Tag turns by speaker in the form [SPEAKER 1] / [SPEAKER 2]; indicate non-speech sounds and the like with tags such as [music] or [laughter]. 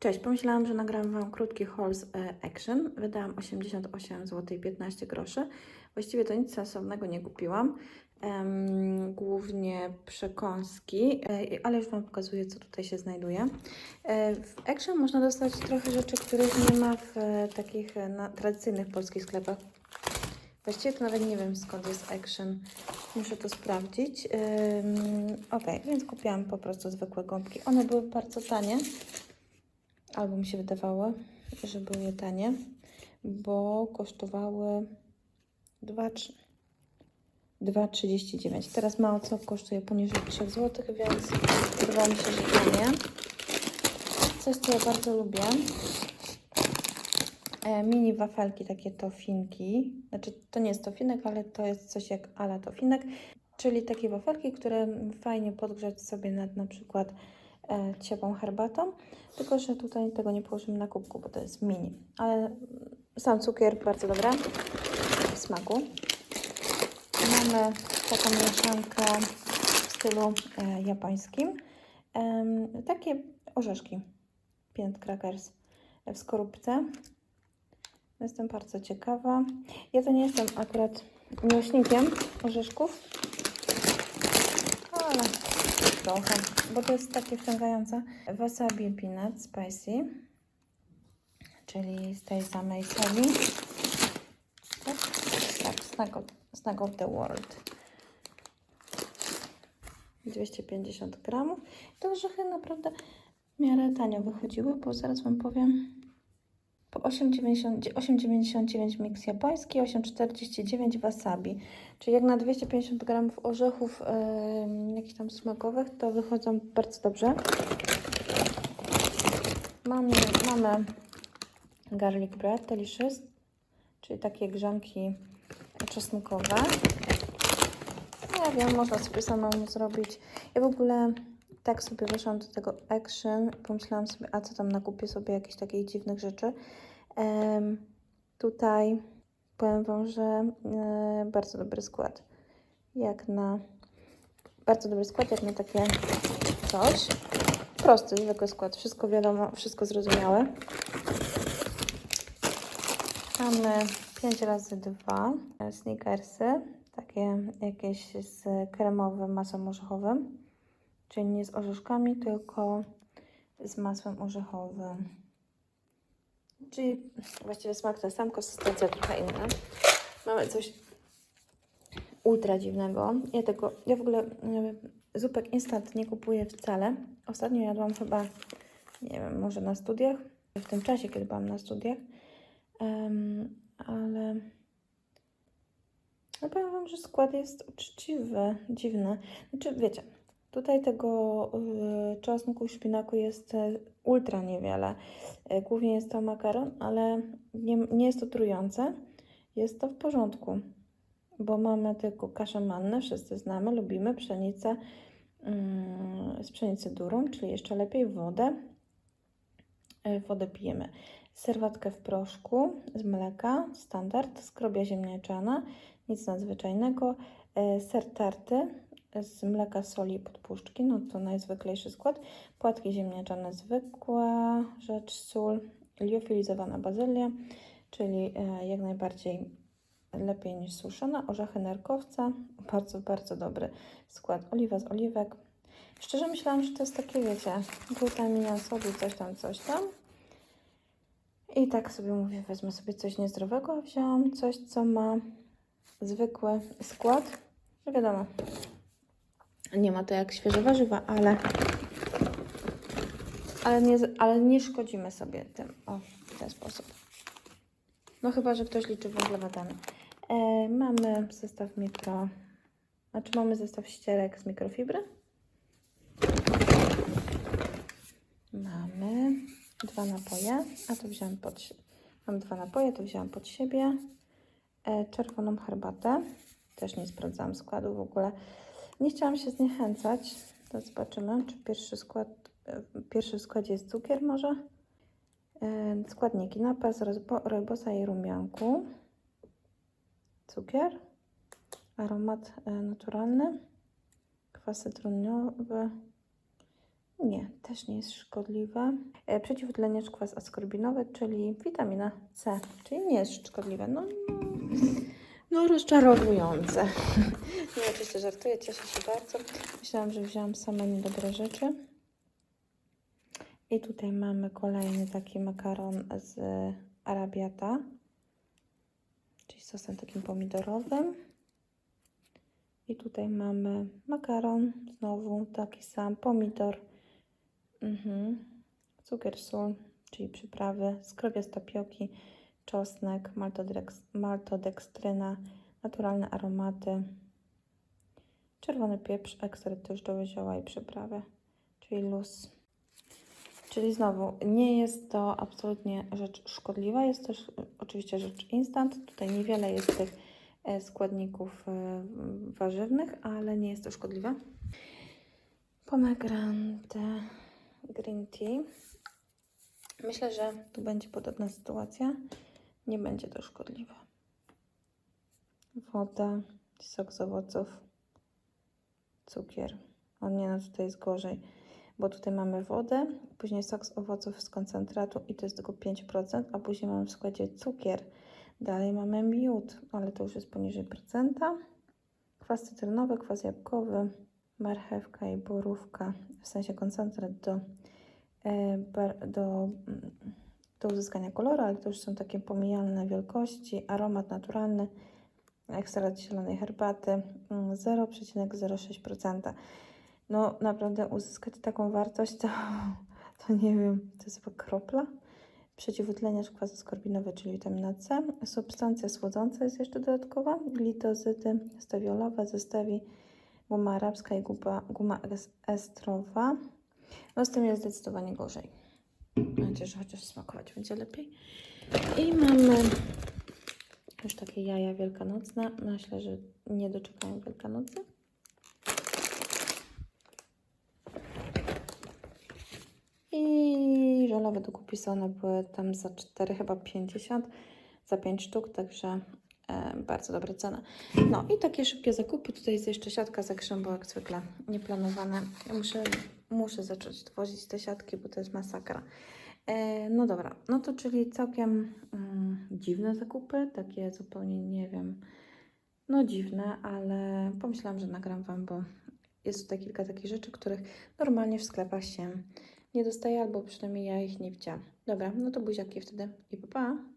[SPEAKER 1] Cześć, pomyślałam, że nagram Wam krótki haul z e, Action. Wydałam 88 zł 15 groszy. Właściwie to nic sensownego nie kupiłam. Em, głównie przekąski, e, ale już Wam pokazuję, co tutaj się znajduje. E, w Action można dostać trochę rzeczy, których nie ma w takich na, tradycyjnych polskich sklepach. Właściwie to nawet nie wiem skąd jest Action. Muszę to sprawdzić. Ym, ok, więc kupiłam po prostu zwykłe gąbki. One były bardzo tanie. Albo mi się wydawało, że były tanie, bo kosztowały 2,3 2,39. Teraz mało co kosztuje poniżej 3 zł, więc wydawało mi się, że tanie. Coś, co ja bardzo lubię. E, mini wafelki, takie tofinki. Znaczy, to nie jest tofinek, ale to jest coś jak ala tofinek, czyli takie wafelki, które fajnie podgrzać sobie nad na przykład ciepłą herbatą. Tylko, że tutaj tego nie położymy na kubku, bo to jest mini. Ale sam cukier bardzo dobry w smaku. Mamy taką mieszankę w stylu e, japońskim. Em, takie orzeszki, peanut crackers w skorupce. Jestem bardzo ciekawa. Ja to nie jestem akurat miłośnikiem orzeszków, ale trochę, bo to jest takie wciągające. Wasabi peanut spicy, czyli z tej samej soli. Tak, tak snack, of, snack of the world. 250 gramów. Te orzechy naprawdę w miarę tanio wychodziły, bo zaraz Wam powiem. Po 8,90 8,99 miks japoński, 8,49 wasabi. Czyli jak na 250 gramów orzechów yy, jakichś tam smakowych, to wychodzą bardzo dobrze. Mamy, mamy garlic bread delicious, czyli takie grzanki czosnkowe. Nie wiem, można sobie samemu zrobić. Ja w ogóle tak sobie weszłam do tego Action. Pomyślałam sobie, a co tam nakupię sobie jakichś takich dziwnych rzeczy. Em, tutaj powiem Wam, że e, bardzo dobry skład. Jak na bardzo dobry skład, jak na takie coś. Prosty, zwykły skład. Wszystko wiadomo, wszystko zrozumiałe. Mamy 5 razy 2 sneakersy. Takie jakieś z kremowym masłem orzechowym. Czyli nie z orzeszkami, tylko z masłem orzechowym. Czyli właściwie smak ten sam, konsystencja trochę inna. Mamy coś ultra dziwnego. Ja tego, ja w ogóle zupek instant nie kupuję wcale. Ostatnio jadłam chyba, nie wiem, może na studiach, w tym czasie, kiedy byłam na studiach. Em, ale no powiem Wam, że skład jest uczciwy, dziwny. Znaczy, wiecie, tutaj tego y, czosnku, szpinaku jest e, ultra niewiele. E, Głównie jest to makaron, ale nie, nie jest to trujące. Jest to w porządku, bo mamy tylko kaszę mannę, wszyscy znamy, lubimy pszenicę mm, z pszenicy durum, czyli jeszcze lepiej wodę. E, Wodę pijemy. Serwatkę w proszku z mleka, standard, skrobia ziemniaczana, nic nadzwyczajnego. Ser tarty z mleka, soli i podpuszczki, no to najzwyklejszy skład. Płatki ziemniaczane zwykła rzecz, sól, liofilizowana bazylia, czyli e, jak najbardziej lepiej niż suszona. Orzechy nerkowca, bardzo, bardzo dobry skład. Oliwa z oliwek. Szczerze myślałam, że to jest takie, wiecie, glutamina soli, coś tam, coś tam. I tak sobie mówię, wezmę sobie coś niezdrowego, a wziąłam coś, co ma zwykły skład. No wiadomo, nie ma to jak świeże warzywa, ale, ale, nie, ale nie szkodzimy sobie tym. O, w ten sposób. No chyba, że ktoś liczy węglowodany. E, mamy zestaw mikro... Znaczy mamy zestaw ścierek z mikrofibry. Mamy dwa napoje, a to wziąłem pod Mam dwa napoje, to wziąłam pod siebie. E, czerwoną herbatę. Też nie sprawdzałam składu w ogóle. Nie chciałam się zniechęcać. To zobaczymy, czy pierwszy skład, pierwszy w składzie jest cukier może. E, składniki napas, rojbosa i rumianku. Cukier. Aromat e, naturalny. Kwas cytrynowy. Nie, też nie jest szkodliwe. E, Przeciwutleniacz kwas askorbinowy, czyli witamina C, czyli nie jest szkodliwe. No, no, no rozczarowujące. [laughs] Nie, oczywiście żartuję, cieszę się bardzo. Myślałam, że wzięłam same niedobre rzeczy. I tutaj mamy kolejny taki makaron z arabiata, czyli sosem takim pomidorowym. I tutaj mamy makaron, znowu taki sam, pomidor, mhm. cukier, sól, czyli przyprawy, skrobia z tapioki, czosnek, maltodeks, maltodekstryna, naturalne aromaty, czerwony pieprz, ekstrakt tłuszczowy zioła i przyprawy, czyli luz. Czyli znowu, nie jest to absolutnie rzecz szkodliwa, jest też oczywiście rzecz instant. Tutaj niewiele jest tych e, składników e, warzywnych, ale nie jest to szkodliwe. Pomegranate green tea. Myślę, że tu będzie podobna sytuacja. Nie będzie to szkodliwe. Woda, sok z owoców, cukier. O nie, no tutaj jest gorzej, bo tutaj mamy wodę, później sok z owoców z koncentratu i to jest tylko 5%, a później mamy w składzie cukier. Dalej mamy miód, ale to już jest poniżej procenta. Kwas cytrynowy, kwas jabłkowy, marchewka i borówka, w sensie koncentrat do, e, do, mm, do uzyskania koloru, ale to już są takie pomijalne wielkości. Aromat naturalny, ekstrakt zielonej herbaty mm, 0,06%. No naprawdę uzyskać taką wartość to, to nie wiem, to jest chyba kropla. Przeciwutleniacz kwasu skorbinowy, czyli witamina C. Substancja słodząca jest jeszcze dodatkowa. Glitozydy stewiolowe, zestawi guma arabska i guma, guma es- estrowa. No z tym jest zdecydowanie gorzej. Mam nadzieję, że chociaż smakować będzie lepiej. I mamy już takie jaja wielkanocne. Myślę, że nie doczekają Wielkanocy. I żelowe dokupy one były tam za 4 chyba 50 za 5 sztuk, także e, bardzo dobra cena. No i takie szybkie zakupy. Tutaj jest jeszcze siatka za jak zwykle nieplanowane. Ja muszę, muszę zacząć wozić te siatki, bo to jest masakra. E, no dobra, no to czyli całkiem mm, dziwne zakupy, takie zupełnie nie wiem, no dziwne, ale pomyślałam, że nagram Wam, bo jest tutaj kilka takich rzeczy, których normalnie w sklepach się nie dostaje, albo przynajmniej ja ich nie widziałam. Dobra, no to buziaki wtedy i pa pa!